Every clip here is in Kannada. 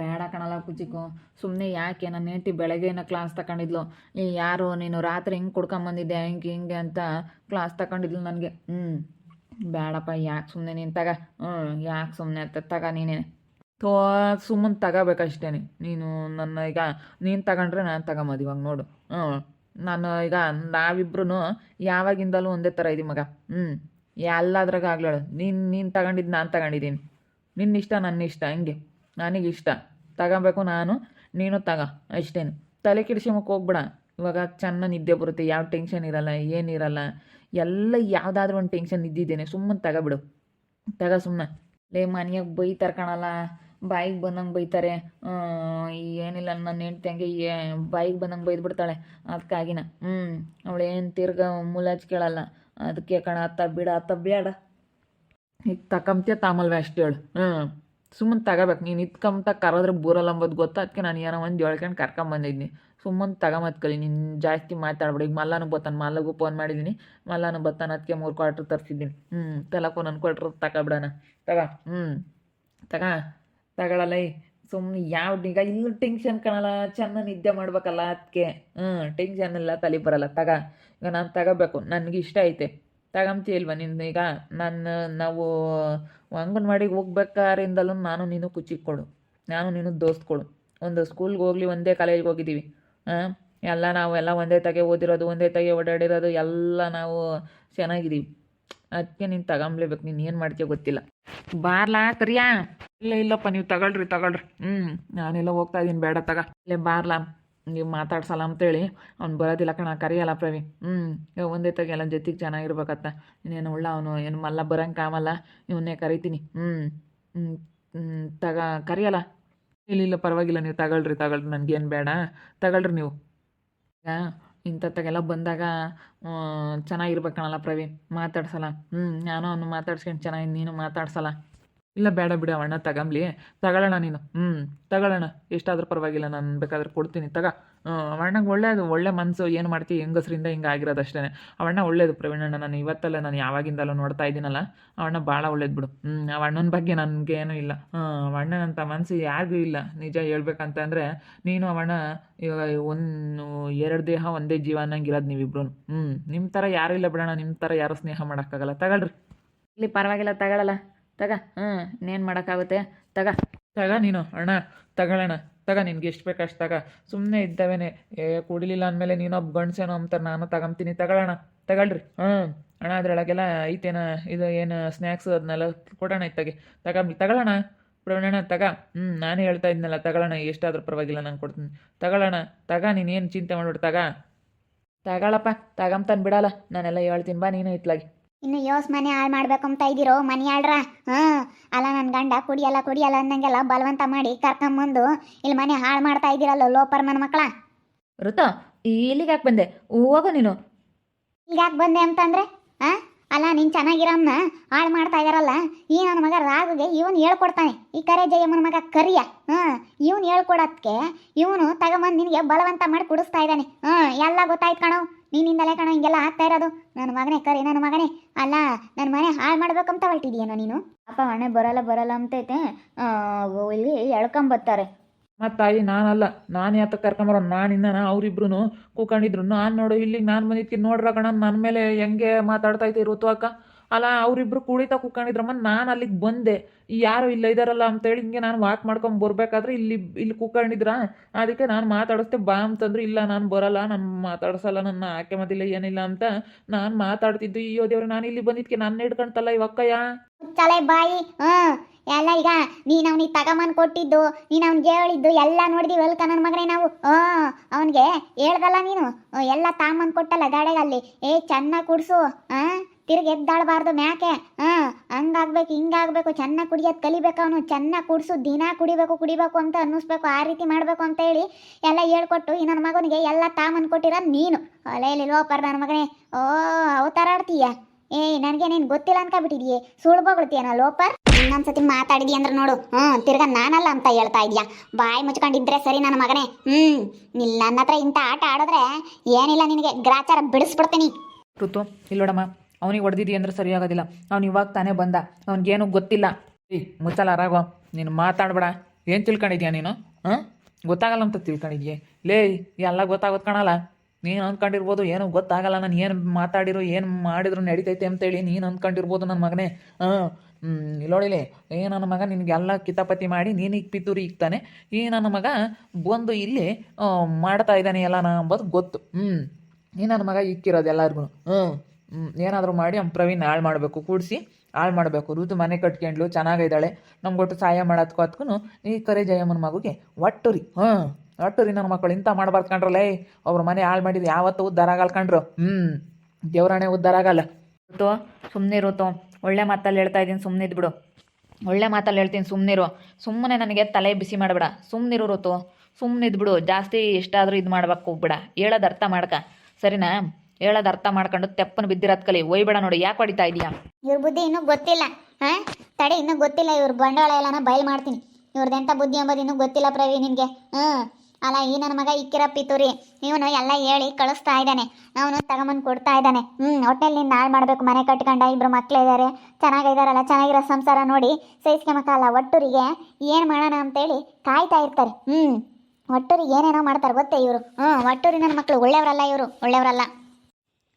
ಬೇಡ ಕಣಲ್ಲ ಕುಚಿಕು. ಸುಮ್ಮನೆ ಯಾಕೆ ನನ್ನ ಹೆಂಡತಿ ಏನೋ ಕ್ಲಾಸ್ ತಗೊಂಡಿದ್ಲು ಯಾರು ನೀನು ರಾತ್ರಿ ಹಿಂಗೆ ಕುಡ್ಕೊಂಬಂದಿದ್ದೆ ಹಿಂಗೆ ಹಿಂಗೆ ಅಂತ ಕ್ಲಾಸ್ ತಗೊಂಡಿದ್ಲು ನನಗೆ. ಹ್ಞೂ ಬೇಡಪ್ಪ, ಯಾಕೆ ಸುಮ್ಮನೆ ನೀನು ತಗ? ಹ್ಞೂ ಯಾಕೆ ಸುಮ್ಮನೆ ತಗ ನೀನೇ. ತೋ ಸುಮ್ಮನೆ ತಗೋಬೇಕಷ್ಟೇ ನೀನು ನನ್ನ ಈಗ ನೀನು ತಗೊಂಡ್ರೆ ನಾನು ತಗೊಂಬೋದು ಇವಾಗ ನೋಡು. ಹ್ಞೂ ನಾನು ಈಗ ನಾವಿಬ್ರು ಯಾವಾಗಿಂದಲೂ ಒಂದೇ ಥರ ಇದ್ದೀವಿ ಮಗ. ಹ್ಞೂ ಎಲ್ಲದ್ರಾಗ ಆಗ್ಲೇಳು ನೀನು ನೀನು ತಗೊಂಡಿದ್ದು ನಾನು ತಗೊಂಡಿದ್ದೀನಿ. ನಿನ್ನ ಇಷ್ಟ ನನ್ನ ಇಷ್ಟ ಹಂಗೆ. ನನಗೆ ಇಷ್ಟ ತಗೋಬೇಕು ನಾನು. ನೀನು ತಗ. ಅಷ್ಟೇನು. ತಲೆ ಕೆಡಿಸ್ಕೊಂಬಕ್ಕೆ ಹೋಗ್ಬೇಡ. ಇವಾಗ ಚೆನ್ನಾಗಿ ನಿದ್ದೆ ಬರುತ್ತೆ. ಯಾವ ಟೆನ್ಷನ್ ಇರಲ್ಲ ಏನಿರಲ್ಲ ಎಲ್ಲ ಯಾವುದಾದ್ರೂ ಒಂದು ಟೆನ್ಷನ್ ಇದ್ದಿದ್ದೇನೆ. ಸುಮ್ಮನೆ ತಗೋಬಿಡು ತಗ ಸುಮ್ಮನೆ ಲೇ, ಮನೆಯಾಗ ಬೈತಾರೆ ಕಾಣಲ್ಲ. ಬಾಯಿಗೆ ಬಂದಂಗೆ ಬೈತಾರೆ. ಏನಿಲ್ಲ ನನ್ನ ಹೆಂಡ್ತಿಯಂಗೆ ಏ, ಬಾಯಿಗೆ ಬಂದಂಗೆ ಬೈದ್ಬಿಡ್ತಾಳೆ. ಅದಕ್ಕಾಗಿನ ಹ್ಞೂ ಅವಳು ಏನು ತಿರ್ಗ ಮುಲಾಜ್ ಕೇಳಲ್ಲ. ಅದಕ್ಕೆ ಕಣ, ಅತ್ತ ಬಿಡ, ಅತ್ತ ಬೇಡ ಈಗ ತಕಂತೆ ತಾಮಲ್ವೇ ಅಷ್ಟೇಳು ಹ್ಞೂ ಸುಮ್ಮನೆ ತಗೋಬೇಕು. ನೀನು ಇತ್ಕೊಂತ ಕರೆದ್ರೆ ಬೂರಲ್ಲ ಅಂಬೋದು ಗೊತ್ತಾ. ಅದಕ್ಕೆ ನಾನು ಏನೋ ಒಂದು ಹೇಳ್ಕೊಂಡು ಕರ್ಕೊಂಬಂದಿದ್ನಿ ಸುಮ್ಮನೆ ತಗೊಂಬತ್ ಕಲಿ, ನೀನು ಜಾಸ್ತಿ ಮಾತಾಡ್ಬೇಡಿ. ಈಗ ಮಲ್ಲನೂ ಬತ್ತಾನೆ ಮಲ್ಲಗೂ ಫೋನ್ ಮಾಡಿದ್ದೀನಿ ಮಲ್ಲನೂ ಬತ್ತಾನ ಅದಕ್ಕೆ ಮೂರು ಕ್ವಾರ್ಟ್ರ್ ತರಿಸಿದ್ದೀನಿ. ಹ್ಞೂ ತಲಕು ನನ್ನ ಕ್ವಾಟ್ರ್ ತಗೊಬಿಡೋಣ. ತಗ. ಹ್ಞೂ ತಗ. ತಗೊಳಲ್ಲ ಸುಮ್ಮನೆ ಯಾವ ಈಗ ಇಲ್ಲ ಟೆನ್ಷನ್ ಕಾಣಲ್ಲ. ಚೆನ್ನ ನಿದ್ದೆ ಮಾಡ್ಬೇಕಲ್ಲ ಅದಕ್ಕೆ ಹ್ಞೂ ಟೆನ್ಷನ್ ಇಲ್ಲ, ತಲೆ ಬರಲ್ಲ. ತಗ. ಈಗ ನಾನು ತಗೋಬೇಕು. ನನಗೆ ಇಷ್ಟ ಐತೆ. ತಗೊಂತೀಯಲ್ವ ನಿನ್ನ ಈಗ ನನ್ನ, ನಾವು ಅಂಗನವಾಡಿಗೆ ಹೋಗ್ಬೇಕಾರಿಂದಲೂ ನಾನು ನೀನು ಕುಚಿಕ್ಕೊಡು ನಾನು ನೀನು ದೋಸ್ತ್ಕೊಡು ಒಂದು ಸ್ಕೂಲ್ಗೆ ಹೋಗ್ಲಿ, ಒಂದೇ ಕಾಲೇಜ್ಗೆ ಹೋಗಿದ್ದೀವಿ. ಹಾಂ ಎಲ್ಲ ನಾವು ಎಲ್ಲ ಒಂದೇ ತಗೆ ಓದಿರೋದು, ಒಂದೇ ತಗೆ ಓಡಾಡಿರೋದು, ಎಲ್ಲ ನಾವು ಚೆನ್ನಾಗಿದ್ದೀವಿ. ಅದಕ್ಕೆ ನೀನು ತಗೊಂಬ್ಲೇಬೇಕು. ನೀನು ಏನು ಮಾಡ್ತೀಯ ಗೊತ್ತಿಲ್ಲ. ಬಾರ್ಲಾ ಕರಿಯಾ ಇಲ್ಲ, ಇಲ್ಲಪ್ಪ, ನೀವು ತಗೊಳ್ರಿ ತಗೊಳ್ರಿ. ಹ್ಞೂ ನಾನೆಲ್ಲ ಹೋಗ್ತಾ ಇದ್ದೀನಿ. ಬೇಡ, ತಗ. ಇಲ್ಲೇ ಬಾರ್ಲಾ. ನೀವು ಮಾತಾಡ್ಸಲ್ಲ ಅಂತೇಳಿ. ಅವ್ನು ಬರೋದಿಲ್ಲ ಕಣ, ಕರಿಯಲ್ಲ ಪ್ರವಿ ಹ್ಞೂ ಒಂದೇ ತಗೆಲ್ಲ ಜೊತೆಗೆ ಚೆನ್ನಾಗಿರ್ಬೇಕತ್ತ ಇನ್ನೇನು ಉಳ್ಳ ಅವನು, ಏನು ಮಲ್ಲ ಬರಂಗೆ ಕಾಮಲ್ಲ, ಇವನ್ನೇ ಕರಿತೀನಿ. ಹ್ಞೂ ಹ್ಞೂ ತಗ, ಕರಿಯಲ್ಲ. ಇಲ್ಲ ಪರವಾಗಿಲ್ಲ, ನೀವು ತಗೊಳ್ರಿ ತಗೊಳ್ರಿ, ನನಗೇನು ಬೇಡ. ತಗೊಳ್ರಿ ನೀವು. ಇಂಥತ್ತಾಗೆಲ್ಲ ಬಂದಾಗ ಚೆನ್ನಾಗಿರ್ಬೇಕಣಲ್ಲ ಪ್ರವೀಣ್. ಮಾತಾಡ್ಸಲ್ಲ. ಹ್ಞೂ ನಾನು ಅವನು ಮಾತಾಡ್ಸ್ಕೊಂಡು ಚೆನ್ನಾಗಿ ನೀನು ಮಾತಾಡ್ಸಲ್ಲ. ಇಲ್ಲ, ಬೇಡ ಬಿಡು ಅಣ್ಣ ತಗೊಂಬ್ಲಿ. ತಗೊಳ್ಳೋಣ ನೀನು. ಹ್ಞೂ ತಗೊಳ್ಳೋಣ ಎಷ್ಟಾದ್ರೂ ಪರವಾಗಿಲ್ಲ, ನಾನು ಬೇಕಾದ್ರೆ ಕೊಡ್ತೀನಿ. ತಗ. ಅಣ್ಣಗೆ ಒಳ್ಳೇದು, ಒಳ್ಳೆ ಮನಸ್ಸು ಏನು ಮಾಡ್ತೀವಿ ಹೆಂಗಸರಿಂದ ಹಿಂಗೆ ಆಗಿರೋದು ಅಷ್ಟೇ ಅವಣ್ಣ ಒಳ್ಳೇದು ಪ್ರವೀಣಣ್ಣ ನಾನು ಇವತ್ತಲ್ಲ, ನಾನು ಯಾವಾಗಿಂದಲೂ ನೋಡ್ತಾ ಇದ್ದೀನಲ್ಲ, ಅವಣ್ಣ ಭಾಳ ಒಳ್ಳೇದು ಬಿಡು. ಹ್ಞೂ ಅವಣ್ಣನ ಬಗ್ಗೆ ನನಗೇನೂ ಇಲ್ಲ. ಹಾಂ ಅಣ್ಣನಂಥ ಮನಸ್ಸು ಯಾರಿಗೂ ಇಲ್ಲ. ನಿಜ ಹೇಳ್ಬೇಕಂತಂದರೆ, ನೀನು ಅವಣ್ಣ, ಇವಾಗ ಒಂದು, ಎರಡು ದೇಹ, ಒಂದೇ ಜೀವ ಅನ್ನಂಗೆ ಇರೋದು ನೀವಿಬ್ರು ಹ್ಞೂ ನಿಮ್ಮ ಥರ ಯಾರೂ ಇಲ್ಲ ಬಿಡೋಣ ನಿಮ್ಮ ಥರ ಯಾರೂ ಸ್ನೇಹ ಮಾಡೋಕ್ಕಾಗಲ್ಲ. ತಗೊಳ್ರಿ. ಇಲ್ಲಿ ಪರವಾಗಿಲ್ಲ ತಗೊಳ್ಳಲ್ಲ ತಗ ಹ್ಞೂ ಇನ್ನೇನು ಮಾಡೋಕ್ಕಾಗುತ್ತೆ? ತಗ. ತಗ ನೀನು, ಅಣ್ಣ ತಗೊಳ್ಳೋಣ ತಗ, ನಿನ್ಗೆ ಎಷ್ಟು ಬೇಕು ಅಷ್ಟು ತಗ. ಸುಮ್ಮನೆ ಇದ್ದಾವೇನೆ, ಏ, ಕುಡಿಲಿಲ್ಲ ಅಂದಮೇಲೆ ನೀನೊಬ್ಬ ಗಂಡ್ಸೇನೋ ಅಂತಾರೆ ನಾನು ತಗೊಂತೀನಿ ತಗೊಳ್ಳೋಣ ತಗೊಳ್ರಿ ಹ್ಞೂ ಅಣ್ಣ, ಅದ್ರೊಳಗೆಲ್ಲ ಐತೇನ, ಇದು ಏನು ಸ್ನ್ಯಾಕ್ಸ್ ಅದನ್ನೆಲ್ಲ ಕೊಡೋಣ ಇತ್ತಾಗೆ. ತಗೊಂಬಿ ತಗೊಳ್ಳೋಣ ಪ್ರವೀಣಣ್ಣ, ತಗ. ಹ್ಞೂ ನಾನು ಹೇಳ್ತಾ ಇದ್ನಲ್ಲ ತಗೊಳ್ಳೋಣ ಎಷ್ಟಾದರೂ ಪರವಾಗಿಲ್ಲ, ನಾನು ಕೊಡ್ತೀನಿ. ತಗೊಳ್ಳೋಣ ತಗ ನೀನೇನು ಚಿಂತೆ ಮಾಡ್ಬಿಟ್ಟು ತಗ. ತಗಳಪ್ಪ ತಗಂತಾನೆ ಬಿಡಲ್ಲ, ನಾನೆಲ್ಲ ಹೇಳ್ತೀನಿ, ಬಾ, ನೀನು ಇತ್ಲಾಗಿ. ಇನ್ನು ಯೋಸ್ ಮನೆ ಹಾಳು ಮಾಡ್ಬೇಕು ಅಂತ ಇದ್ದೀರೋ ಮನೆ ಹಾಳ್ರ? ಹಾಂ ಅಲ್ಲ ನನ್ನ ಗಂಡ ಕುಡಿಯಲ್ಲ ಕುಡಿಯಲ್ಲ ಅಂದಂಗೆಲ್ಲ ಬಲವಂತ ಮಾಡಿ ಕರ್ಕೊಂಬಂದು ಇಲ್ಲಿ ಮನೆ ಹಾಳು ಮಾಡ್ತಾ ಇದ್ದೀರಲ್ಲ ಲೋಪರ್ ನನ್ನ ಮಕ್ಕಳ? ಋತು ಇಲ್ಲಿಗೆ ಯಾಕೆ ಬಂದೆ? ಹೋಗು ನೀನು. ಈಗ ಯಾಕೆ ಬಂದೆ ಅಂತಂದ್ರೆ? ಆ ಅಲ್ಲ, ನೀನು ಚೆನ್ನಾಗಿರಮ್ಮ ಹಾಳು ಮಾಡ್ತಾ ಇದಾರಲ್ಲ? ಈ ನನ್ನ ಮಗ ರಾಗುಗೆ ಇವನು ಹೇಳ್ಕೊಡ್ತಾನೆ. ಈ ಕರೆ ಜಯಮ್ಮನ ಮಗ ಕರಿಯ. ಹಾಂ, ಇವನು ಹೇಳ್ಕೊಡೋದಕ್ಕೆ ಇವನು ತಗೊಂಬಂದು ನಿನಗೆ ಬಲವಂತ ಮಾಡಿ ಕುಡಿಸ್ತಾ ಇದ್ದಾನೆ. ಹಾಂ, ಎಲ್ಲ ಗೊತ್ತಾಯ್ತು ಕಣೋ. ನೀನಿಂದಲೇ ಕಣೋ, ಹಿಂಗೆಲ್ಲ ಆಗ್ತಾ ಇರೋದು. ನನ್ನ ಮಗನೇ ಕರಿ, ನನ್ನ ಮಗನೇ. ಅಲ್ಲ ನನ್ನ ಮನೆ ಹಾಳು ಮಾಡ್ಬೇಕಂತ ಹೊರಟಿದೀಯನೋ ನೀನು? ಅಪ್ಪ ಮನೆ ಬರಲ್ಲ ಬರಲ್ಲ ಅಂತೈತೆ. ಇಲ್ಲಿ ಎಳ್ಕೊಂಬತ್ತಾರೆ. ಮತ್ತು ತಾಯಿ ನಾನಲ್ಲ. ನಾನು ಯಾತ ನಾನ್ ನಾನಿನ್ನ ಅವರಿಬ್ರು ಕೂಕೊಂಡಿದ್ರು. ನಾನು ನೋಡು ಇಲ್ಲಿಗೆ ನಾನು ಬಂದಿದ್ಕೆ ನೋಡ್ರ ಕಣ ನನ್ನ ಮೇಲೆ ಹೆಂಗೆ ಮಾತಾಡ್ತಾ ಇದ್ದೆ ಋತು ಅಕ್ಕ. ಅಲ್ಲ, ಅವರಿಬ್ರು ಕುಳಿತಾ ಕೂಕೊಂಡಿದ್ರಮ್ಮ ನಾನು ಅಲ್ಲಿಗೆ ಬಂದೆ. ಯಾರು ಇಲ್ಲ ಇದಾರಲ್ಲ ಅಂತೇಳಿ ಹಿಂಗೆ ನಾನು ವಾಕ್ ಮಾಡ್ಕೊಂಡು ಬರ್ಬೇಕಾದ್ರೆ ಇಲ್ಲಿ ಇಲ್ಲಿ ಕೂಕೊಂಡಿದ್ರ. ಅದಕ್ಕೆ ನಾನು ಮಾತಾಡಿಸ್ದೆ ಬಾ ಅಂತಂದ್ರೆ, ಇಲ್ಲ ನಾನು ಬರಲ್ಲ, ನಾನು ಮಾತಾಡ್ಸಲ್ಲ, ನನ್ನ ಆಕೆ ಮದಿಲ್ಲ ಏನಿಲ್ಲ ಅಂತ ನಾನು ಮಾತಾಡ್ತಿದ್ದು. ಅಯ್ಯೋ ದೇವ್ರೆ ನಾನು ಇಲ್ಲಿ ಬಂದಿದ್ಕೆ ನನ್ನ ಹಿಡ್ಕೊಂತಲ್ಲ ಇವಕ್ಕಯ್ಯ ಬಾಯಿ. ಎಲ್ಲ ಈಗ ನೀನು ಅವ್ನಿಗೆ ತಗಮನ್ ಕೊಟ್ಟಿದ್ದು, ನೀನು ಅವ್ನಿಗೆ ಹೇಳಿದ್ದು, ಎಲ್ಲ ನೋಡಿದೀವಿ ಅಲ್ಕ ನನ್ನ ಮಗನೇ ನಾವು. ಹಾ, ಅವನಿಗೆ ಹೇಳ್ದಲ್ಲ ನೀನು. ಎಲ್ಲ ತಾಮನ್ ಕೊಟ್ಟಲ್ಲ ಗಾಡೆಗಲ್ಲಿ. ಏ, ಚೆನ್ನಾಗಿ ಕುಡ್ಸು. ಹಾ, ತಿರ್ಗಿ ಎದ್ದಾಡಬಾರ್ದು ಮ್ಯಾಕೆ. ಹಾಂ, ಹಂಗಾಗ್ಬೇಕು, ಹಿಂಗಾಗ್ಬೇಕು, ಚೆನ್ನಾಗಿ ಕುಡಿಯೋದು ಕಲಿಬೇಕು ಅವನು. ಚೆನ್ನಾಗಿ ಕುಡ್ಸು, ದಿನ ಕುಡಿಬೇಕು ಕುಡಿಬೇಕು ಅಂತ ಅನ್ನಿಸ್ಬೇಕು, ಆ ರೀತಿ ಮಾಡಬೇಕು ಅಂತ ಹೇಳಿ ಎಲ್ಲ ಹೇಳ್ಕೊಟ್ಟು ಈ ನನ್ನ ಮಗನಿಗೆ ಎಲ್ಲ ತಾಮನ್ ಕೊಟ್ಟಿರೋದು ನೀನು. ಅಲೆಯಲ್ಲಿ ಲೋಪರ್ ನನ್ನ ಮಗನೇ. ಓ ಅವತಾರ ಆಡ್ತೀಯ ಏ, ನನಗೆ ನೀನು ಗೊತ್ತಿಲ್ಲ ಸುಳ್ಬೋಗ್ಬಿಡ್ತೀಯ ನಾ ಬಗ್ಳ್ತೀಯನ ಲೋಪರ್ ಇನ್ನೊಂದ್ಸತಿ ಮಾತಾಡಿದಿ ಅಂದ್ರೆ ನೋಡು. ಹ್ಞೂ ತಿರ್ಗಾ ನಾನಲ್ಲ ಅಂತ ಹೇಳ್ತಾ ಇದೆಯಾ. ಬಾಯಿ ಮುಚ್ಕೊಂಡಿದ್ರೆ ಸರಿ ನನ್ನ ಮಗನೇ. ಹ್ಞೂ ನಿಲ್ ನನ್ನ ಹತ್ರ ಇಂಥ ಆಟ ಆಡಿದ್ರೆ ಏನಿಲ್ಲ ನಿನಗೆ. ಗ್ರಾಚಾರ ಬಿಡಿಸ್ಬಿಡ್ತೀನಿ. ಋತು ಇಲ್ಲೋಡಮ್ಮ ಅವನಿಗೆ ಹೊಡೆದಿದ್ದಿ ಅಂದ್ರೆ ಸರಿಯಾಗೋದಿಲ್ಲ ಅವ್ನು ಇವಾಗ ತಾನೇ ಬಂದ. ಅವ್ನಿಗೇನು ಗೊತ್ತಿಲ್ಲ. ಏ ಮುಚ್ಚಲ್ಲ ರಾಘವ, ನೀನು ಮಾತಾಡ್ಬೇಡ. ಏನು ತಿಳ್ಕೊಂಡಿದ್ಯಾ ನೀನು? ಹಾಂ? ಗೊತ್ತಾಗಲ್ಲ ಅಂತ ತಿಳ್ಕೊಂಡಿದ್ಯೆ? ಲೇ, ಎಲ್ಲ ಗೊತ್ತಾಗೋದು ಕಾಣಲ್ಲ. ನೀನು ಅಂದ್ಕೊಂಡಿರ್ಬೋದು ಏನು ಗೊತ್ತಾಗಲ್ಲ. ನಾನು ಏನು ಮಾತಾಡಿರೋ, ಏನು ಮಾಡಿದ್ರು ನಡೀತೈತೆ ಅಂತೇಳಿ ನೀನು ಅಂದ್ಕೊಂಡಿರ್ಬೋದು ನನ್ನ ಮಗನೇ. ಹಾಂ ಇಲ್ಲೋಡಿಲೆ ಏ, ನನ್ನ ಮಗ ನಿನಗೆಲ್ಲ ಕಿತಾಪತಿ ಮಾಡಿ ನೀನು ಈಗ ಪಿತೂರಿ ಇಕ್ತಾನೆ ಈ ನನ್ನ ಮಗ ಬಂದು ಇಲ್ಲಿ ಮಾಡ್ತಾ ಇದ್ದಾನೆ ಎಲ್ಲನ ಅಂಬೋದು ಗೊತ್ತು. ಹ್ಞೂ ಈ ನನ್ನ ಮಗ ಇಕ್ಕಿರೋದು ಎಲ್ಲರಿಗೂ ಹ್ಞೂ ಏನಾದರೂ ಮಾಡಿ ಅವ್ನು ಪ್ರವೀಣ್ ಹಾಳು ಮಾಡಬೇಕು, ಕೂಡಿಸಿ ಹಾಳು ಮಾಡಬೇಕು. ಋತು ಮನೆ ಕಟ್ಕೊಂಡ್ಲು, ಚೆನ್ನಾಗಿದ್ದಾಳೆ. ನಮ್ಗೊಟ್ಟು ಸಹಾಯ ಮಾಡೋದಕ್ಕೂ ಅದಕ್ಕೂ ಈ ಕರೆ ಜಯಮ್ಮನ ಮಗುಗೆ ಒಟ್ಟು ರೀ ಹ್ಞೂ ಒಟ್ಟುರಿ ನನ್ನ ಮಕ್ಕಳು ಇಂಥ ಮಾಡಬಾರ್ದು ಕಂಡ್ರಲ್ಲೇ. ಅವ್ರ ಮನೆ ಹಾಳು ಮಾಡಿದ್ರು ಯಾವತ್ತೂ ಉದ್ಧಾರ ಆಗಲ್ಲ ಕಂಡ್ರು. ಹ್ಞೂ ದೇವರಾಣೆ ಉದ್ಧಾರ ಆಗಲ್ಲ. ಋತು ಸುಮ್ಮನೆ ಋತು ಒಳ್ಳೆ ಮಾತಲ್ಲಿ ಹೇಳ್ತಾ ಇದ್ದೀನಿ ಸುಮ್ಮನೆ ಇದ್ಬಿಡು. ಒಳ್ಳೆ ಮಾತಲ್ಲಿ ಹೇಳ್ತೀನಿ ಸುಮ್ಮನಿರು ಸುಮ್ಮನೆ ನನಗೆ ತಲೆ ಬಿಸಿ ಮಾಡಬೇಡ. ಸುಮ್ಮನಿರು ಋತು. ಸುಮ್ಮನೆ ಇದ್ಬಿಡು. ಜಾಸ್ತಿ ಎಷ್ಟಾದರೂ ಇದು ಮಾಡ್ಬೇಕು, ಹೋಗ್ಬೇಡ. ಹೇಳೋದು ಅರ್ಥ ಮಾಡ್ಕ. ಸರಿನಾ? ಹೇಳೋದು ಅರ್ಥ ಮಾಡ್ಕೊಂಡು ತೆಪ್ಪನ ಬಿದ್ದಿರೋದ್ ಕಲಿ. ಒಯ್ಬೇಡ ನೋಡಿ, ಯಾಕೆ ಹೊಡಿತಾ ಇದೀಯಾ? ಇವ್ರ ಬುದ್ಧಿ ಇನ್ನೂ ಗೊತ್ತಿಲ್ಲ. ಹಾಂ? ತಡೆ, ಇನ್ನೂ ಗೊತ್ತಿಲ್ಲ. ಇವ್ರ ಬಂಡವಾಳ ಎಲ್ಲನ ಬಯಲು ಮಾಡ್ತೀನಿ. ಇವ್ರದ್ದೆಂಥ ಬುದ್ಧಿ ಎಂಬುದು ಇನ್ನೂ ಗೊತ್ತಿಲ್ಲ ಪ್ರವಿ ನಿನಗೆ. ಹ್ಞೂ ಅಲ್ಲ, ಈ ನನ್ನ ಮಗ ಇಕ್ಕಿರ ಪಿತೂರಿ ಇವನು ಎಲ್ಲ ಹೇಳಿ ಕಳಿಸ್ತಾ ಇದ್ದಾನೆ. ಅವನು ತಗೊಂಬಂದು ಕೊಡ್ತಾ ಇದ್ದಾನೆ. ಹ್ಞೂ ಹೊಟ್ಟೆಲಿ ನಿನ್ನ ಹಾಳು ಮಾಡಬೇಕು, ಮನೆ ಕಟ್ಕೊಂಡ ಇಬ್ಬರು ಮಕ್ಕಳಿದ್ದಾರೆ ಚೆನ್ನಾಗಿದ್ದಾರಲ್ಲ ಚೆನ್ನಾಗಿರೋ ಸಂಸಾರ ನೋಡಿ ಸಹಿಸ್ಕೊಂಬಕ್ಕಲ್ಲ ಒಟ್ಟೂರಿಗೆ ಏನು ಮಾಡೋಣ ಅಂತೇಳಿ ಕಾಯ್ತಾ ಇರ್ತಾರೆ. ಹ್ಞೂ ಒಟ್ಟೂರಿಗೆ ಏನೇನೋ ಮಾಡ್ತಾರೆ ಗೊತ್ತೇ ಇವರು. ಹ್ಞೂ ಒಟ್ಟೂರಿ ನನ್ನ ಮಕ್ಕಳು ಒಳ್ಳೆಯವರಲ್ಲ ಇವರು, ಒಳ್ಳೆಯವರಲ್ಲ.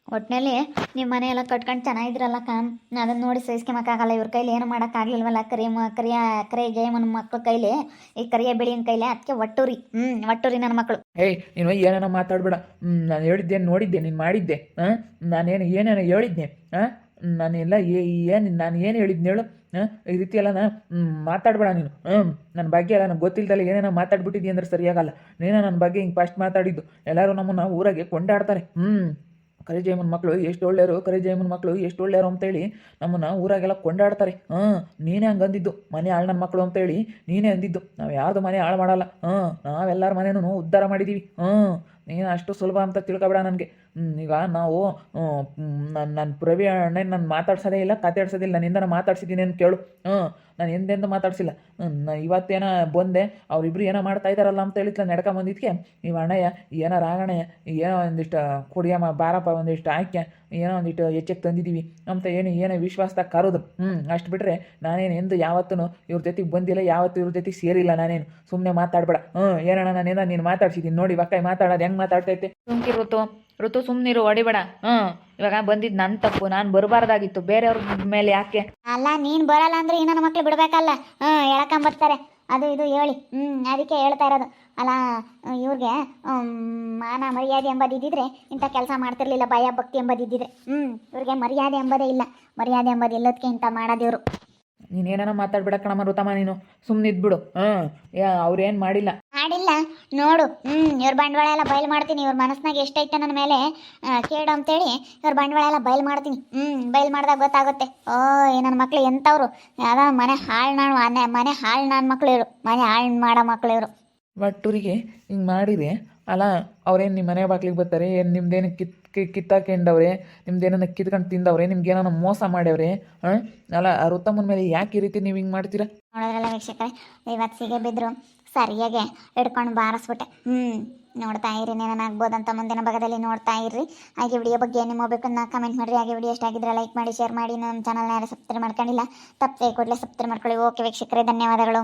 ಒಟ್ಟಿನಲ್ಲಿ ನಿಮ್ಮ ಮನೆ ಎಲ್ಲ ಕಟ್ಕೊಂಡು ಚೆನ್ನಾಗಿದ್ರಲ್ಲ ಕಾಮ್ ಅದನ್ನು ನೋಡಿ ಸಹಿಸ್ಕೊಂಬಕ್ಕಾಗಲ್ಲ ಇವ್ರ ಕೈಲಿ ಏನು ಮಾಡೋಕ್ಕಾಗಲಿಲ್ವಲ್ಲ ಕರಿ ಮ, ಕರಿಯ ಕರಿಯ ಜಯಮ್ಮನ ಮಕ್ಳ ಕೈಲಿ. ಈ ಕರಿಯ ಬೆಳಿನ ಕೈಲಿ. ಅದಕ್ಕೆ ಒಟ್ಟೂರಿ. ಹ್ಞೂ ಒಟ್ಟೂರಿ ನನ್ನ ಮಕ್ಕಳು ಏಯ್ ನೀನು ಏನೇನೋ ಮಾತಾಡ್ಬೇಡ. ನಾನು ಹೇಳಿದ್ದೆ ನೋಡಿದ್ದೆ, ನೀನು ಮಾಡಿದ್ದೆ. ಹಾಂ? ನಾನೇನು ಏನೇನೋ ಹೇಳಿದ್ದೆ ಹಾಂ? ನಾನೆಲ್ಲ ಏನು, ನಾನು ಏನು ಹೇಳಿದ್ನ ಹೇಳು. ಈ ರೀತಿ ಎಲ್ಲ ನಾ ಮಾತಾಡ್ಬೇಡ ನೀನು. ಹ್ಞೂ ನನ್ನ ಬಗ್ಗೆ ಎಲ್ಲ ನನಗೆ ಗೊತ್ತಿಲ್ಲದಲ್ಲ ಏನೇನೋ ಮಾತಾಡ್ಬಿಟ್ಟಿದ್ದಿ ಅಂದ್ರೆ ಸರಿಯಾಗಲ್ಲ. ನೀನೇ ನನ್ನ ಬಗ್ಗೆ ಹಿಂಗೆ ಫಸ್ಟ್ ಮಾತಾಡಿದ್ದು. ಎಲ್ಲರೂ ನಮ್ಮನ್ನು ಊರಾಗೆ ಕೊಂಡಾಡ್ತಾರೆ. ಹ್ಞೂ ಕರಿ ಜಯಮ್ಮನ ಮಕ್ಕಳು ಎಷ್ಟು ಒಳ್ಳೆಯರು ಕರಿ ಜಯಮ್ಮನ ಮಕ್ಕಳು ಎಷ್ಟು ಒಳ್ಳೆಯರು ಅಂತೇಳಿ ನಮ್ಮನ್ನು ಊರಾಗೆಲ್ಲ ಕೊಂಡಾಡ್ತಾರೆ. ಹಾಂ, ನೀನೇ ಹಂಗೆ ಅಂದಿದ್ದು ಮನೆ ಹಾಳು ನನ್ನ ಮಕ್ಕಳು ಅಂತೇಳಿ ನೀನೇ ಅಂದಿದ್ದು. ನಾವು ಯಾರ್ದು ಮನೆ ಹಾಳು ಮಾಡಲ್ಲ. ಹಾಂ, ನಾವೆಲ್ಲರ ಮನೇನೂ ಉದ್ಧಾರ ಮಾಡಿದ್ದೀವಿ ಹಾಂ ನೀನು ಅಷ್ಟು ಸುಲಭ ಅಂತ ತಿಳ್ಕೊಬೇಡ ನನಗೆ. ಈಗ ನಾವು ನನ್ನ ನನ್ನ ಪ್ರವಿ ಅಣ್ಣ ನಾನು ಮಾತಾಡ್ಸೋದೇ ಇಲ್ಲ, ಕತೆ ನನ್ನಿಂದ ನಾನು ಮಾತಾಡ್ಸಿದ್ದೀನಿ ಅಂತ ಕೇಳು. ಹ್ಞೂ ನಾನು ಎಂದೆಂದು ಮಾತಾಡ್ಸಿಲ್ಲ. ನಾನು ಇವತ್ತೇನೋ ಬಂದೆ, ಅವರಿಬ್ರು ಏನೋ ಮಾಡ್ತಾ ಇದ್ದಾರಲ್ಲ ಅಂತ ಹೇಳಿತ್ಲ ನಡ್ಕ ಬಂದಿದ್ಕೆ. ನೀವು ಅಣ್ಣಯ್ಯ ಏನೋ ಆಗಣಯ್ಯ, ಏನೋ ಒಂದಿಷ್ಟು ಕುಡಿಯಮ್ಮ, ಬಾರಪ್ಪ, ಒಂದಿಷ್ಟು ಹಾಕ್ಯ ಏನೋ ಒಂದಿಷ್ಟು ಹೆಚ್ಚಕ್ಕೆ ತಂದಿದ್ದೀವಿ. ಅಂತ ಏನು ಏನೋ ವಿಶ್ವಾಸದಾಗ ಕರೋದು. ಹ್ಞೂ ಅಷ್ಟು ಬಿಟ್ಟರೆ ನಾನೇನು ಎಂದು ಯಾವತ್ತೂ ಇವ್ರ ಜೊತೆಗೆ ಬಂದಿಲ್ಲ ಯಾವತ್ತೂ ಇವ್ರ ಜೊತೆಗೆ ಸೇರಿಲ್ಲ ನಾನೇನು. ಸುಮ್ಮನೆ ಮಾತಾಡ್ಬೇಡ. ಹ್ಞೂ ಏನಣ್ಣ ನಾನೇನೋ ನೀನು ಮಾತಾಡ್ಸಿದ್ದೀನಿ ನೋಡಿ ಬಕ್ಕಾಯಿ ಮಾತಾಡೋದು ಹೆಂಗೆ ಮಾತಾಡ್ತೈತೆ ಸುಮ್ಕಿ ಋತು. ಋತು ಸುಮ್ಮನಿರು ಹೊಡಿಬೇಡ. ಹ್ಞೂ ಇವಾಗ ಬಂದಿದ್ದು ನನ್ನ ತಪ್ಪು ನಾನು ಬರಬಾರ್ದಾಗಿತ್ತು. ಬೇರೆಯವ್ರ ಮೇಲೆ ಯಾಕೆ? ಅಲ್ಲ ನೀನು ಬರಲ್ಲ ಅಂದ್ರೆ ಇನ್ನೊಂದು ಮಕ್ಕಳು ಮಕ್ಳು ಬಿಡಬೇಕಲ್ಲ. ಹ್ಞೂ ಎಳ್ಕೊಂಬರ್ತಾರೆ. ಅದು ಇದು ಹೇಳಿ. ಹ್ಞೂ ಅದಕ್ಕೆ ಹೇಳ್ತಾ ಇರೋದು. ಅಲ್ಲ, ಇವ್ರಿಗೆ ಮಾನ ಮರ್ಯಾದೆ ಎಂಬದಿದ್ರೆ ಇಂಥ ಕೆಲಸ ಮಾಡ್ತಿರ್ಲಿಲ್ಲ, ಭಯ ಭಕ್ತಿ ಎಂಬದಿದ್ರೆ ಹ್ಞೂ ಇವ್ರಿಗೆ ಮರ್ಯಾದೆ ಎಂಬುದೇ ಇಲ್ಲ. ಮರ್ಯಾದೆ ಎಂಬುದು ಇಲ್ಲದಕ್ಕೆ ಇಂಥ ಮಾಡೋದಿವ್ರು ನೀನೇನೋ ಮಾತಾಡ್ಬೇಡ ಕಣಮ್ಮ ಋತಮ್ಮ ನೀನು. ಸುಮ್ಮನೆ ಇದ್ಬಿಡು ಹಾಂ ಅವ್ರೇನು ಮಾಡಿಲ್ಲ. ಮಾಡಿಲ್ಲ. ನೋಡು ಹ್ಞೂ ಇವ್ರ ಬಂಡವಾಳ ಎಲ್ಲ ಬಯಲು ಮಾಡ್ತೀನಿ. ಇವ್ರ ಮನಸ್ಸಿನಾಗ ಎಷ್ಟೈತೆ ನನ್ನ ಮೇಲೆ ಕೇಡು ಅಂತೇಳಿ ಇವ್ರ ಬಂಡವಾಳ ಎಲ್ಲ ಬಯಲು ಮಾಡ್ತೀನಿ. ಹ್ಞೂ ಬಯಲು ಮಾಡಿದಾಗ ಗೊತ್ತಾಗುತ್ತೆ. ಓ ನನ್ನ ಮಕ್ಳು ಎಂಥವ್ರು? ಯಾವ್ದೋ ಮನೆ ಹಾಳು ನಾನು ಮನೆ ಮನೆ ಹಾಳು ನನ್ನ ಮಕ್ಳು ಇವರು. ಮನೆ ಹಾಳು ಮಾಡೋ ಮಕ್ಳು ಇವರು. ಒಟ್ಟೂರಿಗೆ ಹಿಂಗೆ ಮಾಡಿದೆ ಅಲ್ಲ ಅವ್ರೇನು ನಿಮ್ಮ ಮನೆ ಬಾಗ್ಲಿಗೆ ಬರ್ತಾರೆ ಏನು ನಿಮ್ದೇನು ಕಿತ್ ಕಿತ್ತಾಕೊಂಡವ್ರೆ ನಿಮ್ದೇನ ಕಿತ್ಕೊಂಡು ತಿಂದವ್ರೆ ನಿಮ್ಗೆ ಏನೋ ಮೋಸ ಮಾಡ್ಯವ್ರೆ ಹಾಂ? ಅಲ್ಲ ಋತಮ್ಮನ ಮೇಲೆ ಯಾಕೆ ಈ ರೀತಿ ನೀವು ಹಿಂಗೆ ಮಾಡ್ತೀರಾ? ನೋಡೋದ್ರಲ್ಲ ವೀಕ್ಷಕರೇ ಇವತ್ತು ಸಿಗೆ ಬಿದ್ದರು ಸರಿಯಾಗೆ ಹಿಡ್ಕೊಂಡು ಬಾರಿಸ್ಬಿಟ್ಟೆ. ಹ್ಞೂ ನೋಡ್ತಾ ಇರಿ ಅಂತ ಮುಂದಿನ ಭಾಗದಲ್ಲಿ ನೋಡ್ತಾ ಇರ್ರಿ. ಹಾಗೆ ವಿಡಿಯೋ ಬಗ್ಗೆ ನಿಮ್ಮ ಬೇಕನ್ನ ಕಮೆಂಟ್ ಮಾಡಿರಿ. ಹಾಗೆ ವಿಡಿಯೋ ಇಷ್ಟ ಆಗಿದ್ರೆ ಲೈಕ್ ಮಾಡಿ ಶೇರ್ ಮಾಡಿ. ನಮ್ಮ ಚಾನಲ್ನ ಯಾರು ಸಬ್ಸ್ಕ್ರೈಬ್ ಮಾಡ್ಕೊಂಡಿಲ್ಲ, ತಪ್ಪದೆ ಕೂಡಲೇ ಸಬ್ಸ್ಕ್ರೈಬ್ ಮಾಡ್ಕೊಳ್ಳಿ. ಓಕೆ ವೀಕ್ಷಕರೇ, ಧನ್ಯವಾದಗಳು.